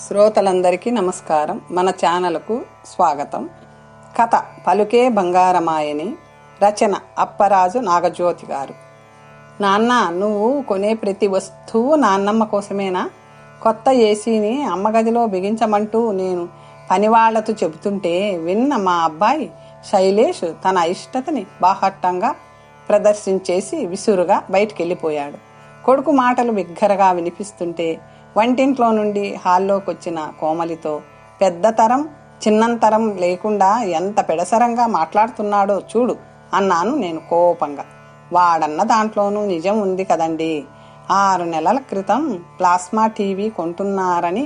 శ్రోతలందరికీ నమస్కారం. మన ఛానల్కు స్వాగతం. కథ పలుకే బంగారమాయని రచన అప్పరాజు నాగజ్యోతి గారు. నాన్న నువ్వు కొనే ప్రతి వస్తువు నాన్నమ్మ కోసమేనా? కొత్త ఏసీని అమ్మగదిలో బిగించమంటూ నేను పనివాళ్ళతో చెబుతుంటే విన్న మా అబ్బాయి శైలేష్ తన ఇష్టతని బాహట్టంగా ప్రదర్శించేసి విసురుగా బయటికి వెళ్ళిపోయాడు కొడుకు మాటలు బిగ్గరగా వినిపిస్తుంటే వంటింట్లో నుండి హాల్లోకి వచ్చిన కోమలితో పెద్దతరం చిన్నంతరం లేకుండా ఎంత పెడసరంగా మాట్లాడుతున్నాడో చూడు అన్నాను నేను కోపంగా. వాడన్న దాంట్లోనూ నిజం ఉంది కదండి. ఆరు నెలల క్రితం ప్లాస్మా టీవీ కొంటున్నారని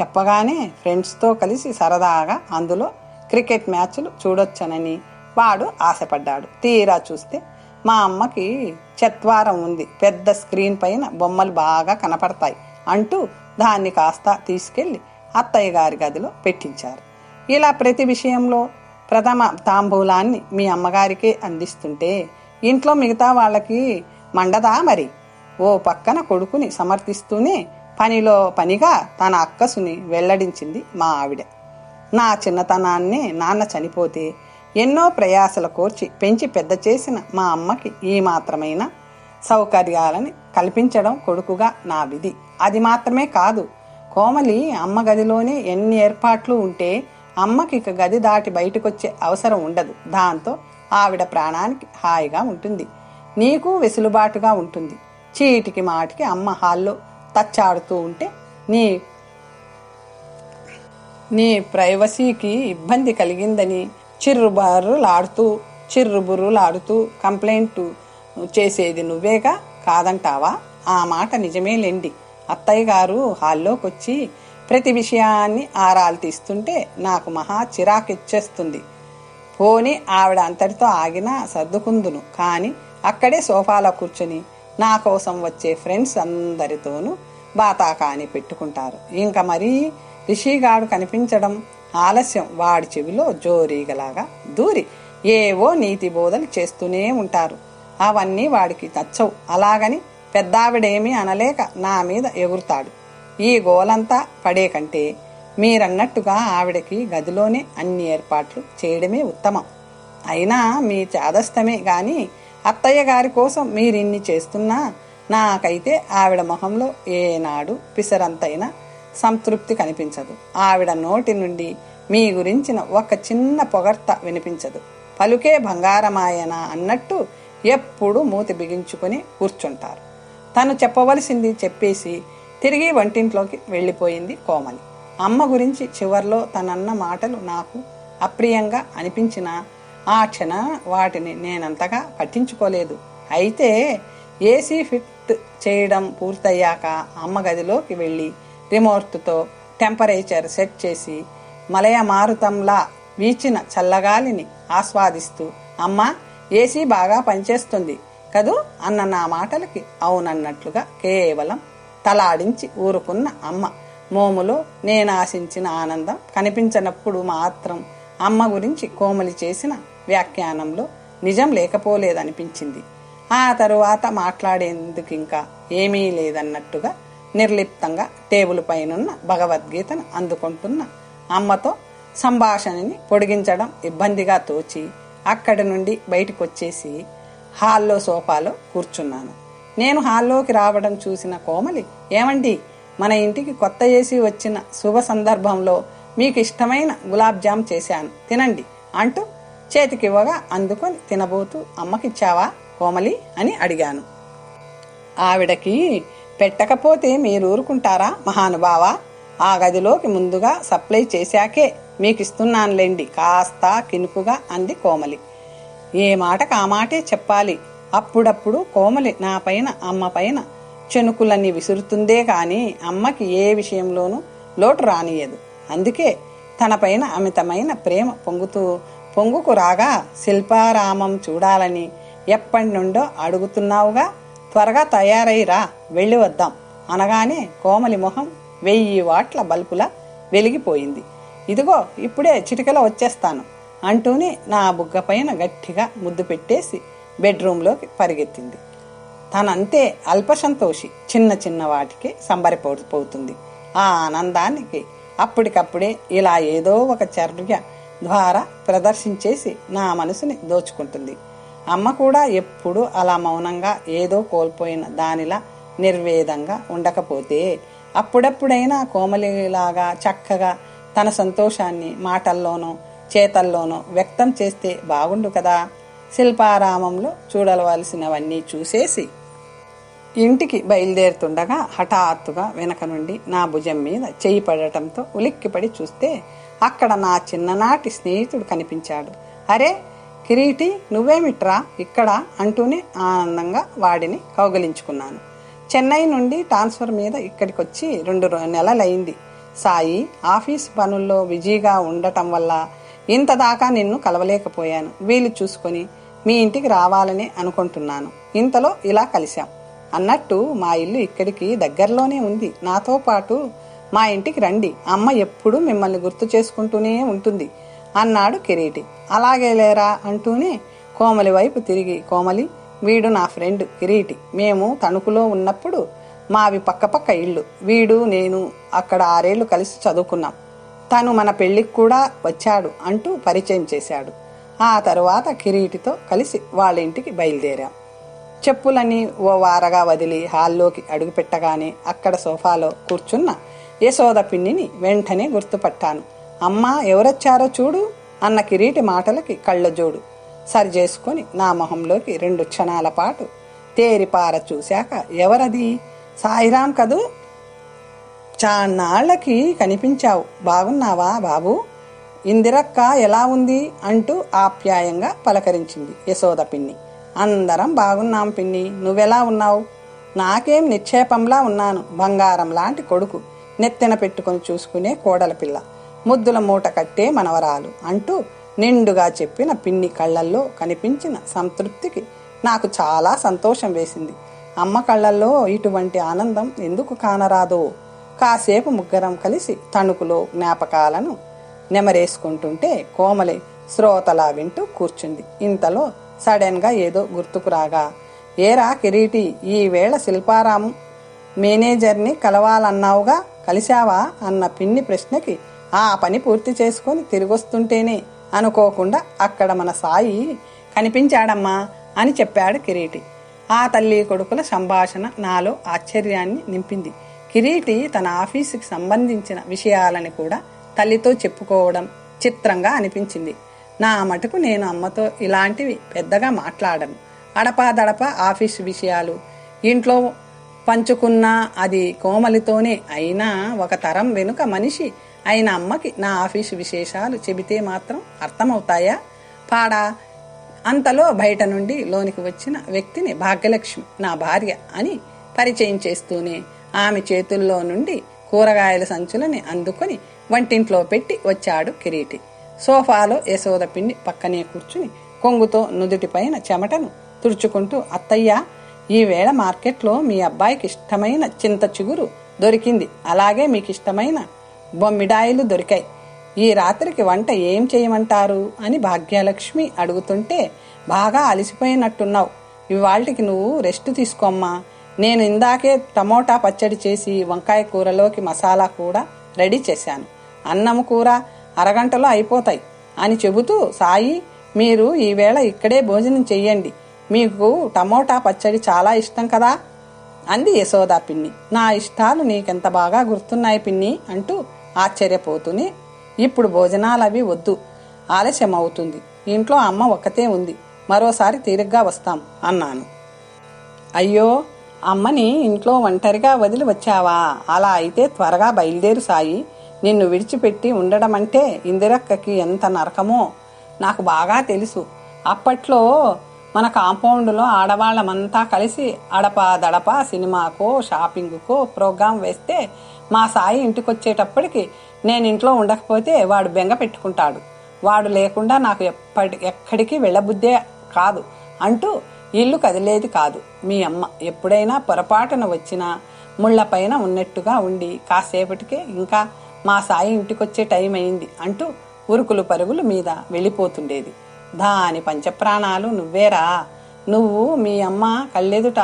చెప్పగానే ఫ్రెండ్స్తో కలిసి సరదాగా అందులో క్రికెట్ మ్యాచ్లు చూడొచ్చనని వాడు ఆశపడ్డాడు. తీరా చూస్తే మా అమ్మకి చెత్వారం ఉంది. పెద్ద స్క్రీన్ పైన బొమ్మలు బాగా కనపడతాయి. అంటూ దాన్ని కాస్త తీసుకెళ్ళి అత్తయ్య గారి గదిలో పెట్టించారు. ఇలా ప్రతి విషయంలో ప్రథమ తాంబూలాన్ని మీ అమ్మగారికే అందిస్తుంటే ఇంట్లో మిగతా వాళ్ళకి మండదా మరి? ఓ పక్కన కొడుకుని సమర్థిస్తూనే పనిలో పనిగా తన అక్కసుని వెల్లడించింది మా ఆవిడ. నా చిన్నతనాన్ని నాన్న చనిపోతే ఎన్నో ప్రయాసల కోర్చి పెంచి పెద్ద చేసిన మా అమ్మకి ఈ మాత్రమైన సౌకర్యాలని కల్పించడం కొడుకుగా నా విధి. అది మాత్రమే కాదు. కోమలి అమ్మ గదిలోనే ఎన్ని ఏర్పాట్లు ఉంటే అమ్మకి ఇక గది దాటి బయటకొచ్చే అవసరం ఉండదు. దాంతో ఆవిడ ప్రాణానికి హాయిగా ఉంటుంది. నీకు వెసులుబాటుగా ఉంటుంది. చీటికి మాటికి అమ్మ హాల్లో తచ్చాడుతూ ఉంటే నీ నీ ప్రైవసీకి ఇబ్బంది కలిగిందని చిర్రుబారులాడుతూ చిర్రుబుర్రులాడుతూ కంప్లైంట్ చేసేది నువ్వేగా? కాదంటావా? ఆ మాట నిజమేలేండి అత్తయ్య గారు హాల్లోకి వచ్చి ప్రతి విషయాన్ని ఆరాలు తీస్తుంటే నాకు మహా చిరాకిచ్చేస్తుంది. పోని ఆవిడ అంతటితో ఆగినా సర్దుకుందును. కానీ అక్కడే సోఫాలో కూర్చొని నా కోసం వచ్చే ఫ్రెండ్స్ అందరితోనూ బాతాకాని పెట్టుకుంటారు. ఇంకా మరీ రిషిగాడు కనిపించడం ఆలస్యం. వాడి చెవిలో జోరీగలాగా దూరి ఏవో నీతి బోధలు చేస్తూనే ఉంటారు. అవన్నీ వాడికి నచ్చవు. అలాగని పెద్దావిడేమీ అనలేక నా మీద ఎగురుతాడు. ఈ గోలంతా పడే కంటే మీరన్నట్టుగా ఆవిడకి గదిలోనే అన్ని ఏర్పాట్లు చేయడమే ఉత్తమం. అయినా మీ చాదస్తమే కానీ అత్తయ్య గారి కోసం మీరిన్ని చేస్తున్నా నాకైతే ఆవిడ మొహంలో ఏనాడు పిసరంతైనా సంతృప్తి కనిపించదు. ఆవిడ నోటి నుండి మీ గురించిన ఒక చిన్న పొగర్త వినిపించదు. పలుకే బంగారమాయన అన్నట్టు ఎప్పుడు మూతి బిగించుకొని కూర్చుంటారు. తను చెప్పవలసింది చెప్పేసి తిరిగి వంటింట్లోకి వెళ్ళిపోయింది కోమలి. అమ్మ గురించి చివర్లో తనన్న మాటలు నాకు అప్రియంగా అనిపించిన ఆ క్షణ వాటిని నేనంతగా పట్టించుకోలేదు. అయితే ఏసీ ఫిట్ చేయడం పూర్తయ్యాక అమ్మ గదిలోకి వెళ్ళి రిమోట్తో టెంపరేచర్ సెట్ చేసి మలయ మారుతంలా వీచిన చల్లగాలిని ఆస్వాదిస్తూ అమ్మ ఏసీ బాగా పనిచేస్తుంది. కదూ? అన్న నా మాటలకి అవునన్నట్లుగా కేవలం తలాడించి ఊరుకున్న అమ్మ. మోములో నేను ఆశించిన ఆనందం కనిపించనప్పుడు మాత్రం అమ్మ గురించి కోమలి చేసిన వ్యాఖ్యానంలో నిజం లేకపోలేదనిపించింది. ఆ తరువాత మాట్లాడేందుకు ఇంకా ఏమీ లేదన్నట్టుగా నిర్లిప్తంగా టేబుల్ పైనున్న భగవద్గీతను అందుకుంటున్న అమ్మతో సంభాషణని పొడిగించడం ఇబ్బందిగా తోచి అక్కడి నుండి బయటకొచ్చేసి హాల్లో సోఫాలో కూర్చున్నాను. నేను హాల్లోకి రావడం చూసిన కోమలి ఏమండి మన ఇంటికి కొత్త ఏసీ వచ్చిన శుభ సందర్భంలో మీకు ఇష్టమైన గులాబ్ జామ్ చేశాను. తినండి అంటూ చేతికివ్వగా అందుకొని తినబోతూ అమ్మకిచ్చావా కోమలి? అని అడిగాను. ఆవిడకి పెట్టకపోతే మీరు ఊరుకుంటారా మహానుభావా? ఆ గదిలోకి ముందుగా సప్లై చేశాకే మీకు ఇస్తున్నానులేండి కాస్త కినుకుగా అంది కోమలి. ఏ మాటకు ఆ మాటే చెప్పాలి. అప్పుడప్పుడు కోమలి నా పైన అమ్మ పైన చెనుకులన్నీ విసురుతుందే కాని అమ్మకి ఏ విషయంలోనూ లోటు రానియదు అందుకే తనపైన అమితమైన ప్రేమ పొంగుతూ పొంగుకు రాగా శిల్పారామం చూడాలని ఎప్పటి నుండో అడుగుతున్నావుగా. త్వరగా తయారైరా వెళ్ళి వద్దాం అనగానే కోమలి మొహం వెయ్యి వాట్ల బల్బులా వెలిగిపోయింది. ఇదిగో ఇప్పుడే చిటికలో వచ్చేస్తాను. అంటూనే నా బుగ్గ పైన గట్టిగా ముద్దు పెట్టేసి బెడ్రూమ్లోకి పరిగెత్తింది. తనంతే అల్పసంతోషి చిన్న చిన్న వాటికి సంబరపోతుంది ఆ ఆనందానికి అప్పటికప్పుడే ఇలా ఏదో ఒక చర్య ద్వారా ప్రదర్శించేసి నా మనసుని దోచుకుంటుంది. అమ్మ కూడా ఎప్పుడు అలా మౌనంగా ఏదో కోల్పోయిన దానిలా నిర్వేదంగా ఉండకపోతే అప్పుడప్పుడైనా కోమలిలాగా చక్కగా తన సంతోషాన్ని మాటల్లోనూ చేతల్లోనో వ్యక్తం చేస్తే బాగుండు కదా. శిల్పారామంలో చూడవలసినవన్నీ చూసేసి ఇంటికి బయలుదేరుతుండగా హఠాత్తుగా వెనక నుండి నా భుజం మీద చెయ్యి పడటంతో ఉలిక్కిపడి చూస్తే అక్కడ నా చిన్ననాటి స్నేహితుడు కనిపించాడు. అరే కిరీటి నువ్వేమిట్రా ఇక్కడ అంటూనే ఆనందంగా వాడిని కౌగలించుకున్నాను. చెన్నై నుండి ట్రాన్స్ఫర్ మీద ఇక్కడికి వచ్చి రెండు నెలలైంది. సాయి ఆఫీస్ పనుల్లో బిజీగా ఉండటం వల్ల ఇంత దాకా నిన్ను కలవలేకపోయాను. వీలు చూసుకొని మీ ఇంటికి రావాలని అనుకుంటున్నాను. ఇంతలో ఇలా కలిశాం. అన్నట్టు మా ఇల్లు ఇక్కడికి దగ్గరలోనే ఉంది. నాతో పాటు మా ఇంటికి రండి. అమ్మ ఎప్పుడూ మిమ్మల్ని గుర్తు చేసుకుంటూనే ఉంటుంది అన్నాడు కిరీటి. అలాగే లేరా అంటూనే కోమలి వైపు తిరిగి కోమలి వీడు నా ఫ్రెండ్ కిరీటి. మేము తణుకులో ఉన్నప్పుడు మావి పక్కపక్క ఇళ్ళు వీడు నేను అక్కడ ఆరేళ్ళు కలిసి చదువుకున్నాం. తను మన పెళ్ళికి కూడా వచ్చాడు అంటూ పరిచయం చేశాడు. ఆ తరువాత కిరీటితో కలిసి వాళ్ళ ఇంటికి బయలుదేరాం. చెప్పులని ఓ వారగా వదిలి హాల్లోకి అడుగుపెట్టగానే అక్కడ సోఫాలో కూర్చున్న యశోద పిన్నిని వెంటనే గుర్తుపట్టాను. అమ్మా ఎవరొచ్చారో చూడు అన్న కిరీటి మాటలకి కళ్ళజోడు. సరి చేసుకొని నా మొహంలోకి రెండు క్షణాల పాటు తేరిపార చూశాక ఎవరది? సాయిరాం కదూ? చాన్నాళ్ళకి కనిపించావు. బాగున్నావా బాబు? ఇందిరక్క ఎలా ఉంది? అంటూ ఆప్యాయంగా పలకరించింది యశోద పిన్ని. అందరం బాగున్నాం పిన్ని. నువ్వెలా ఉన్నావు? నాకేం నిక్షేపంలా ఉన్నాను. బంగారం లాంటి కొడుకు. నెత్తిన పెట్టుకొని చూసుకునే కోడల పిల్ల. ముద్దుల మూట కట్టే మనవరాలు అంటూ నిండుగా చెప్పిన పిన్ని కళ్ళల్లో కనిపించిన సంతృప్తికి నాకు చాలా సంతోషం వేసింది. అమ్మ కళ్ళల్లో ఇటువంటి ఆనందం ఎందుకు కానరాదో? కాసేపు ముగ్గురం కలిసి తణుకులో జ్ఞాపకాలను నెమరేసుకుంటుంటే కోమలి శ్రోతలా వింటూ కూర్చుంది. ఇంతలో సడన్గా ఏదో గుర్తుకు రాగా ఏరా కిరీటి ఈవేళ శిల్పారాం శిల్పారాము మేనేజర్ని కలవాలన్నావుగా? కలిశావా? అన్న పిన్ని ప్రశ్నకి ఆ పని పూర్తి చేసుకొని తిరిగొస్తుంటేనే అనుకోకుండా అక్కడ మన సాయి కనిపించాడమ్మా అని చెప్పాడు కిరీటి. ఆ తల్లి కొడుకుల సంభాషణ నాలో ఆశ్చర్యాన్ని నింపింది. కిరీటి తన ఆఫీసుకి సంబంధించిన విషయాలని కూడా తల్లితో చెప్పుకోవడం చిత్రంగా అనిపించింది. నా మటుకు నేను అమ్మతో ఇలాంటివి పెద్దగా మాట్లాడను. అడపాదడప ఆఫీస్ విషయాలు. ఇంట్లో పంచుకున్నా అది కోమలితోనే అయినా ఒక తరం వెనుక మనిషి అయిన అమ్మకి నా ఆఫీసు విశేషాలు చెబితే మాత్రం అర్థమవుతాయా? పాడా. అంతలో బయట నుండి లోనికి వచ్చిన వ్యక్తిని భాగ్యలక్ష్మి నా భార్య అని పరిచయం చేస్తూనే ఆమె చేతుల్లో నుండి కూరగాయల సంచులని అందుకొని వంటింట్లో పెట్టి వచ్చాడు కిరీటి. సోఫాలో యశోద పిండి పక్కనే కూర్చుని కొంగుతో నుదుటిపైన చెమటను తుడుచుకుంటూ అత్తయ్య ఈ వేళ మార్కెట్లో మీ అబ్బాయికి ఇష్టమైన చింత చిగురు దొరికింది. అలాగే మీకు ఇష్టమైన బొమ్మిడాయిలు దొరికాయి. ఈ రాత్రికి వంట ఏం చేయమంటారు? అని భాగ్యలక్ష్మి అడుగుతుంటే బాగా అలసిపోయినట్టున్నావు. ఇవాళకి నువ్వు రెస్ట్ తీసుకోమ్మా. నేను ఇందాకే టమోటా పచ్చడి చేసి వంకాయ కూరలోకి మసాలా కూడా రెడీ చేశాను. అన్నం కూర అరగంటలో అయిపోతాయి అని చెబుతూ సాయి మీరు ఈవేళ ఇక్కడే భోజనం చెయ్యండి. మీకు టమోటా పచ్చడి చాలా ఇష్టం కదా? అంది యశోదా పిన్ని. నా ఇష్టాలు నీకెంత బాగా గుర్తున్నాయి పిన్ని అంటూ ఆశ్చర్యపోతూనే ఇప్పుడు భోజనాలు అవి వద్దు ఆలస్యం అవుతుంది ఇంట్లో అమ్మ ఒక్కతే ఉంది. మరోసారి తీరిగ్గా వస్తాం అన్నాను. అయ్యో అమ్మని ఇంట్లో ఒంటరిగా వదిలి వచ్చావా? అలా అయితే త్వరగా బయలుదేరు సాయి. నిన్ను విడిచిపెట్టి ఉండడం అంటే ఇందిరక్కకి ఎంత నరకమో నాకు బాగా తెలుసు. అప్పట్లో మన కాంపౌండ్లో ఆడవాళ్ళమంతా కలిసి అడప దడప సినిమాకో షాపింగ్కో ప్రోగ్రాం వేస్తే మా సాయి ఇంటికొచ్చేటప్పటికి నేను ఇంట్లో ఉండకపోతే వాడు బెంగ పెట్టుకుంటాడు. వాడు లేకుండా నాకు ఎప్పటి ఎక్కడికి వెళ్ళబుద్దే కాదు అంటూ ఇల్లు కదిలేది కాదు. మీ అమ్మ ఎప్పుడైనా పొరపాటున వచ్చినా ముళ్ళపైన ఉన్నట్టుగా ఉండి కాసేపటికే ఇంకా మా సాయి ఇంటికొచ్చే టైం అయింది అంటూ ఉరుకులు పరుగులు మీద వెళ్ళిపోతుండేది. దాని పంచప్రాణాలు నువ్వేరా? నువ్వు మీ అమ్మ కళ్ళెదుట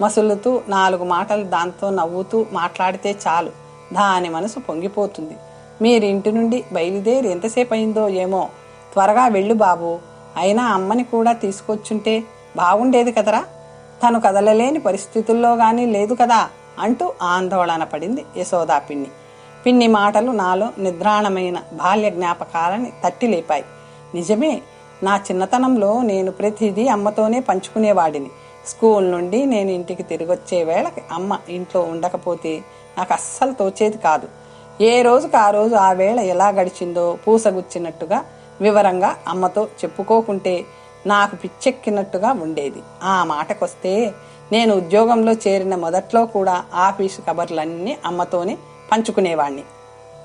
మసులుతూ నాలుగు మాటలు దాంతో నవ్వుతూ మాట్లాడితే చాలు. దాని మనసు పొంగిపోతుంది. మీరు ఇంటి నుండి బయలుదేరి ఎంతసేపు అయిందో ఏమో. త్వరగా వెళ్ళు బాబు. అయినా అమ్మని కూడా తీసుకొచ్చుంటే బాగుండేది కదరా. తను కదలలేని పరిస్థితుల్లో గాని లేదు కదా అంటూ ఆందోళన పడింది యశోదా పిన్ని. పిన్ని మాటలు నాలో నిద్రాణమైన బాల్య జ్ఞాపకాలని తట్టి లేపాయి. నిజమే నా చిన్నతనంలో నేను ప్రతిదీ అమ్మతోనే పంచుకునేవాడిని. స్కూల్ నుండి నేను ఇంటికి తిరిగొచ్చే వేళకి అమ్మ ఇంట్లో ఉండకపోతే నాకు అస్సలు తోచేది కాదు. ఏ రోజుకు ఆ రోజు ఆ వేళ ఎలా గడిచిందో పూసగుచ్చినట్టుగా వివరంగా అమ్మతో చెప్పుకోకుంటే నాకు పిచ్చెక్కినట్టుగా ఉండేది. ఆ మాటకొస్తే నేను ఉద్యోగంలో చేరిన మొదట్లో కూడా ఆఫీసు కబర్లన్నీ అమ్మతోనే పంచుకునేవాణ్ణి.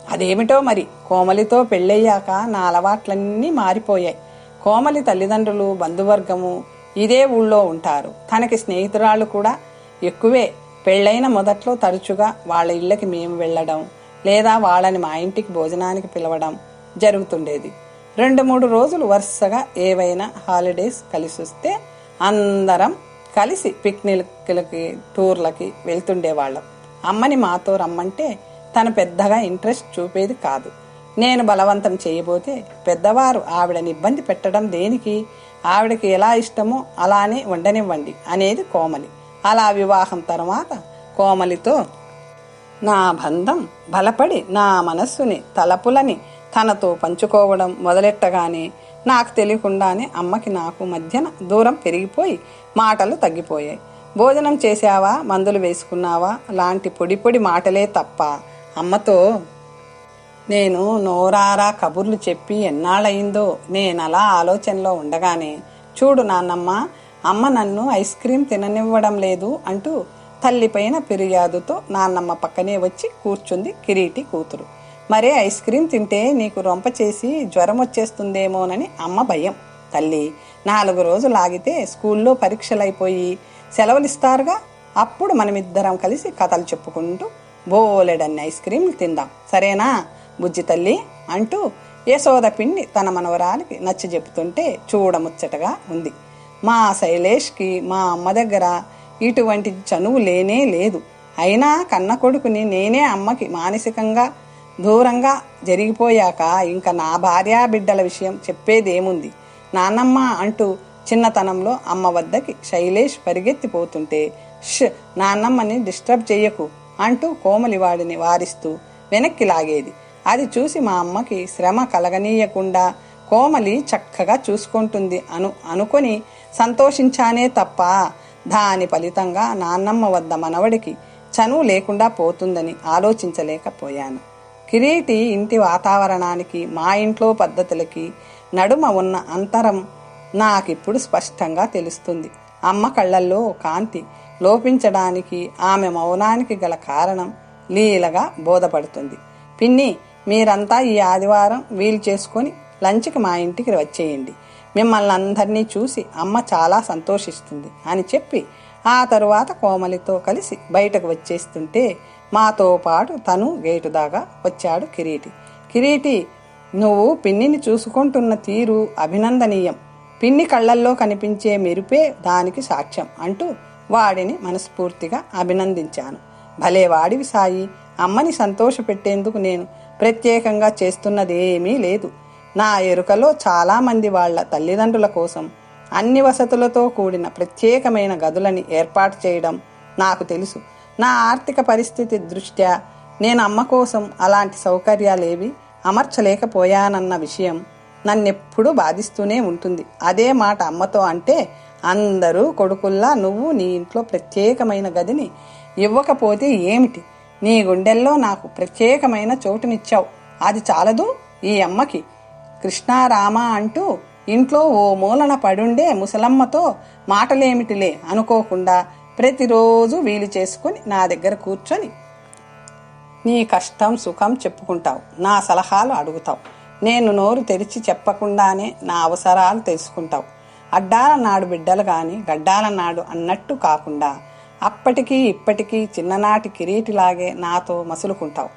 అదేమిటో మరి? కోమలితో పెళ్ళయ్యాక నా అలవాట్లన్నీ మారిపోయాయి. కోమలి తల్లిదండ్రులు బంధువర్గము ఇదే ఊళ్ళో ఉంటారు. తనకి స్నేహితురాళ్ళు కూడా ఎక్కువే. పెళ్ళైన మొదట్లో తరచుగా వాళ్ళ ఇళ్ళకి మేము వెళ్ళడం లేదా వాళ్ళని మా ఇంటికి భోజనానికి పిలవడం జరుగుతుండేది. రెండు మూడు రోజులు వరుసగా ఏవైనా హాలిడేస్ కలిసి వస్తే అందరం కలిసి పిక్నిక్లకి టూర్లకి వెళ్తుండేవాళ్ళం. అమ్మని మాతో రమ్మంటే తను పెద్దగా ఇంట్రెస్ట్ చూపేది కాదు. నేను బలవంతం చేయబోతే పెద్దవారు ఆవిడని ఇబ్బంది పెట్టడం దేనికి? ఆవిడకి ఎలా ఇష్టమో అలానే ఉండనివ్వండి అనేది కోమలి. అలా వివాహం తర్వాత కోమలితో నా బంధం బలపడి నా మనస్సుని తలపులని తనతో పంచుకోవడం మొదలెట్టగానే నాకు తెలియకుండానే అమ్మకి నాకు మధ్యన దూరం పెరిగిపోయి మాటలు తగ్గిపోయాయి. భోజనం చేశావా? మందులు వేసుకున్నావా? లాంటి పొడి పొడి మాటలే తప్ప అమ్మతో నేను నోరారా కబుర్లు చెప్పి ఎన్నాళ్ళయిందో నేను అలా ఆలోచనలో ఉండగానే చూడు నాన్నమ్మ అమ్మ నన్ను ఐస్ క్రీం తిననివ్వడం లేదు అంటూ తల్లిపైన ఫిర్యాదుతో నాన్నమ్మ పక్కనే వచ్చి కూర్చుంది కిరీటి కూతురు. మరే ఐస్ క్రీమ్ తింటే నీకు రొంప చేసి జ్వరం వచ్చేస్తుందేమోనని అమ్మ భయం. తల్లి నాలుగు రోజులు ఆగితే స్కూల్లో పరీక్షలైపోయి సెలవులు ఇస్తారుగా అప్పుడు మనమిద్దరం కలిసి కథలు చెప్పుకుంటూ బోలెడన్ని ఐస్ క్రీమ్ తిందాం. సరేనా? బుజ్జి తల్లి అంటూ యశోద పిండి తన మనవరాలికి నచ్చ చెబుతుంటే చూడముచ్చటగా ఉంది. మా శైలేష్కి మా అమ్మ దగ్గర ఇటువంటి చనువు లేనే లేదు. అయినా కన్న కొడుకుని నేనే అమ్మకి మానసికంగా దూరంగా జరిగిపోయాక ఇంకా నా భార్యా బిడ్డల విషయం చెప్పేదేముంది? నాన్నమ్మ అంటూ చిన్నతనంలో అమ్మ వద్దకి శైలేష్ పరిగెత్తిపోతుంటే ష్ నాన్నమ్మని డిస్టర్బ్ చెయ్యకు అంటూ కోమలి వాడిని వారిస్తూ వెనక్కి లాగేది. అది చూసి మా అమ్మకి శ్రమ కలగనీయకుండా కోమలి చక్కగా చూసుకుంటుంది అను అనుకొని సంతోషించానే తప్ప దాని ఫలితంగా నాన్నమ్మ వద్ద మనవడికి చనువు లేకుండా పోతుందని ఆలోచించలేకపోయాను. కిరీటి ఇంటి వాతావరణానికి మా ఇంట్లో పద్ధతులకి నడుమ ఉన్న అంతరం నాకిప్పుడు స్పష్టంగా తెలుస్తుంది. అమ్మ కళ్ళల్లో కాంతి లోపించడానికి ఆమె మౌనానికి గల కారణం లీలగా బోధపడుతుంది. పిన్ని మీరంతా ఈ ఆదివారం వీలు చేసుకొని లంచ్కి మా ఇంటికి వచ్చేయండి. మిమ్మల్ని అందరినీ చూసి అమ్మ చాలా సంతోషిస్తుంది అని చెప్పి ఆ తరువాత కోమలితో కలిసి బయటకు వచ్చేస్తుంటే మాతో పాటు తను గేటు దాకా వచ్చాడు కిరీటి. కిరీటి నువ్వు పిన్నిని చూసుకుంటున్న తీరు అభినందనీయం. పిన్ని కళ్ళల్లో కనిపించే మెరుపే దానికి సాక్ష్యం అంటూ వాడిని మనస్ఫూర్తిగా అభినందించాను. భలే వాడివి సాయి. అమ్మని సంతోషపెట్టేందుకు నేను ప్రత్యేకంగా చేస్తున్నదేమీ లేదు. నా ఎరుకలో చాలామంది వాళ్ళ తల్లిదండ్రుల కోసం అన్ని వసతులతో కూడిన ప్రత్యేకమైన గదులని ఏర్పాటు చేయడం నాకు తెలుసు. నా ఆర్థిక పరిస్థితి దృష్ట్యా నేను అమ్మ కోసం అలాంటి సౌకర్యాలేవి అమర్చలేకపోయానన్న విషయం నన్నెప్పుడూ బాధిస్తూనే ఉంటుంది. అదే మాట అమ్మతో అంటే అందరూ కొడుకుల్లా నువ్వు నీ ఇంట్లో ప్రత్యేకమైన గదిని ఇవ్వకపోతే ఏమిటి? నీ గుండెల్లో నాకు ప్రత్యేకమైన చోటునిచ్చావు. అది చాలదు ఈ అమ్మకి. కృష్ణారామ అంటూ ఇంట్లో ఓ మూలన పడుండే ముసలమ్మతో మాటలేమిటిలే అనుకోకుండా ప్రతిరోజు వీలు చేసుకుని నా దగ్గర కూర్చొని నీ కష్టం సుఖం చెప్పుకుంటావు. నా సలహాలు అడుగుతావు. నేను నోరు తెరిచి చెప్పకుండానే నా అవసరాలు తెలుసుకుంటావు. అడ్డాల నాడు బిడ్డలు కానీ గడ్డాల నాడు అన్నట్టు కాకుండా అప్పటికీ ఇప్పటికీ చిన్ననాటి కిరీటిలాగే నాతో మసులుకుంటావు.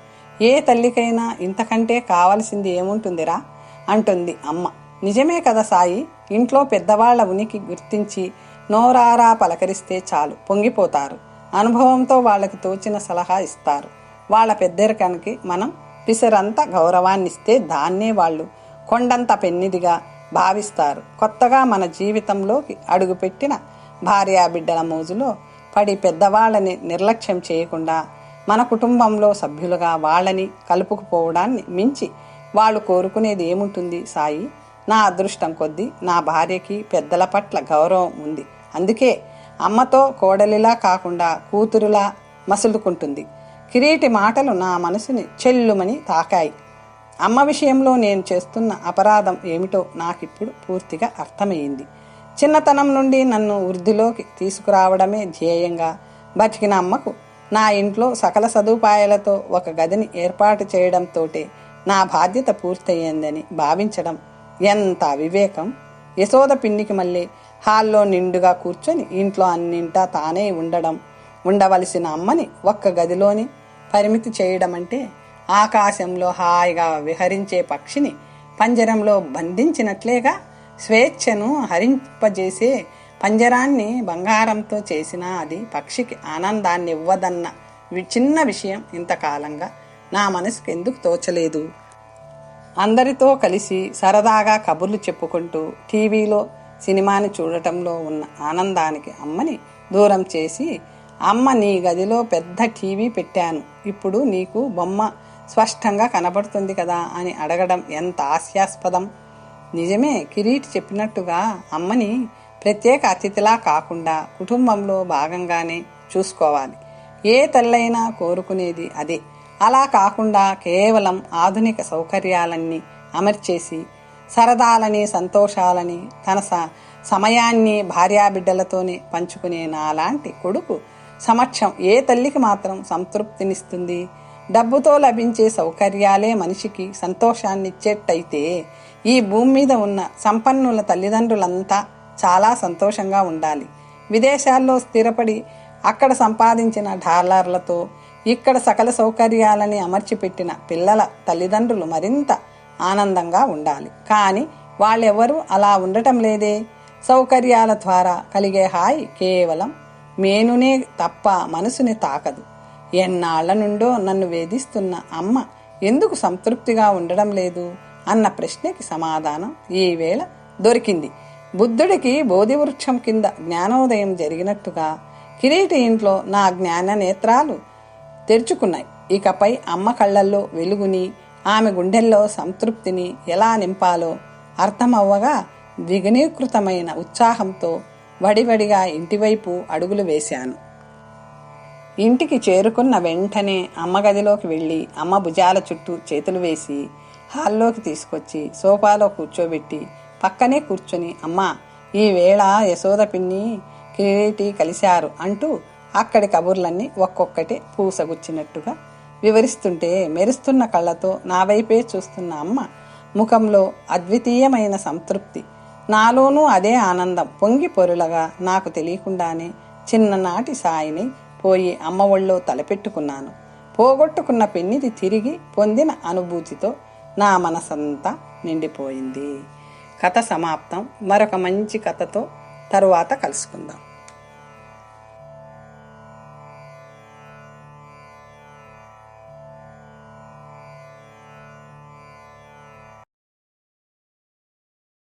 ఏ తల్లికైనా ఇంతకంటే కావలసింది ఏముంటుందిరా? అంటుంది అమ్మ. నిజమే కదా సాయి. ఇంట్లో పెద్దవాళ్ళ ఉనికి గుర్తించి నోరారా పలకరిస్తే చాలు పొంగిపోతారు. అనుభవంతో వాళ్ళకి తోచిన సలహా ఇస్తారు. వాళ్ళ పెద్దరికానికి మనం పిసరంత గౌరవాన్నిస్తే దాన్నే వాళ్ళు కొండంత పెన్నిదిగా భావిస్తారు. కొత్తగా మన జీవితంలోకి అడుగుపెట్టిన భార్యా బిడ్డల మోజులో పడి పెద్దవాళ్ళని నిర్లక్ష్యం చేయకుండా మన కుటుంబంలో సభ్యులుగా వాళ్ళని కలుపుకుపోవడాన్ని మించి వాళ్ళు కోరుకునేది ఏముంటుంది సాయి? నా అదృష్టం కొద్దీ నా భార్యకి పెద్దల పట్ల గౌరవం ఉంది. అందుకే అమ్మతో కోడలిలా కాకుండా కూతురులా మసులుకుంటుంది. కిరీటి మాటలు నా మనసుని చెల్లుమని తాకాయి. అమ్మ విషయంలో నేను చేస్తున్న అపరాధం ఏమిటో నాకిప్పుడు పూర్తిగా అర్థమయ్యింది. చిన్నతనం నుండి నన్ను వృద్ధిలోకి తీసుకురావడమే ధ్యేయంగా బతికిన అమ్మకు నా ఇంట్లో సకల సదుపాయాలతో ఒక గదిని ఏర్పాటు చేయడంతోటే నా బాధ్యత పూర్తయిందని భావించడం ఎంత వివేకం యశోద పిన్నికి మళ్ళీ హాల్లో నిండుగా కూర్చొని ఇంట్లో అన్నింటా తానే ఉండడం ఉండవలసిన అమ్మని ఒక్క గదిలోని పరిమితి చేయడం అంటే ఆకాశంలో హాయిగా విహరించే పక్షిని పంజరంలో బంధించినట్లేగా స్వేచ్ఛను హరింపజేసే పంజరాన్ని బంగారంతో చేసినా అది పక్షికి ఆనందాన్ని ఇవ్వదన్న వి- చిన్న విషయం ఇంతకాలంగా నా మనసుకు ఎందుకు తోచలేదు. అందరితో కలిసి సరదాగా కబుర్లు చెప్పుకుంటూ టీవీలో సినిమాని చూడటంలో ఉన్న ఆనందానికి అమ్మని దూరం చేసి అమ్మ నీ గదిలో పెద్ద టీవీ పెట్టాను. ఇప్పుడు నీకు బొమ్మ స్పష్టంగా కనబడుతుంది కదా అని అడగడం ఎంత హాస్యాస్పదం. నిజమే కిరీట్ చెప్పినట్టుగా అమ్మని ప్రత్యేక అతిథిలా కాకుండా కుటుంబంలో భాగంగానే చూసుకోవాలి. ఏ తల్లైనా కోరుకునేది అదే. అలా కాకుండా కేవలం ఆధునిక సౌకర్యాలన్నీ అమర్చేసి సరదాలని సంతోషాలని తన స- సమయాన్ని భార్యాబిడ్డలతోనే పంచుకునే నాలాంటి కొడుకు సమక్షం ఏ తల్లికి మాత్రం సంతృప్తినిస్తుంది? డబ్బుతో లభించే సౌకర్యాలే మనిషికి సంతోషాన్నిచ్చేట్టయితే ఈ భూమి మీద ఉన్న సంపన్నుల తల్లిదండ్రులంతా చాలా సంతోషంగా ఉండాలి. విదేశాల్లో స్థిరపడి అక్కడ సంపాదించిన డాలర్లతో ఇక్కడ సకల సౌకర్యాలని అమర్చిపెట్టిన పిల్లల తల్లిదండ్రులు మరింత ఆనందంగా ఉండాలి. కానీ వాళ్ళెవరూ అలా ఉండటం లేదే. సౌకర్యాల ద్వారా కలిగే హాయి కేవలం మేనునే తప్ప మనసుని తాకదు. ఎన్నాళ్ళ నుండో నన్ను వేధిస్తున్న అమ్మ ఎందుకు సంతృప్తిగా ఉండడం లేదు? అన్న ప్రశ్నకి సమాధానం ఈవేళ దొరికింది. బుద్ధుడికి బోధివృక్షం కింద జ్ఞానోదయం జరిగినట్టుగా కిరీటి ఇంట్లో నా జ్ఞాన నేత్రాలు తెరుచుకున్నాయి. ఇకపై అమ్మ కళ్ళల్లో వెలుగుని ఆమె గుండెల్లో సంతృప్తిని ఎలా నింపాలో అర్థమవ్వగా ద్విగుణీకృతమైన ఉత్సాహంతో వడివడిగా ఇంటివైపు అడుగులు వేశాను. ఇంటికి చేరుకున్న వెంటనే అమ్మ గదిలోకి వెళ్ళి అమ్మ భుజాల చుట్టూ చేతులు వేసి హాల్లోకి తీసుకొచ్చి సోఫాలో కూర్చోబెట్టి పక్కనే కూర్చొని అమ్మ ఈవేళ యశోద పిన్ని కిరీటి కలిశారు అంటూ అక్కడి కబుర్లన్నీ ఒక్కొక్కటి పూసగుచ్చినట్టుగా వివరిస్తుంటే మెరుస్తున్న కళ్ళతో నా వైపే చూస్తున్న అమ్మ ముఖంలో అద్వితీయమైన సంతృప్తి. నాలోనూ అదే ఆనందం పొంగి పొరులగా నాకు తెలియకుండానే చిన్ననాటి సాయిని పోయి అమ్మ ఒళ్ళో తలపెట్టుకున్నాను. పోగొట్టుకున్న పెన్నిది తిరిగి పొందిన అనుభూతితో నా మనసంతా నిండిపోయింది. కథ సమాప్తం. మరొక మంచి కథతో తరువాత కలుసుకుందాం.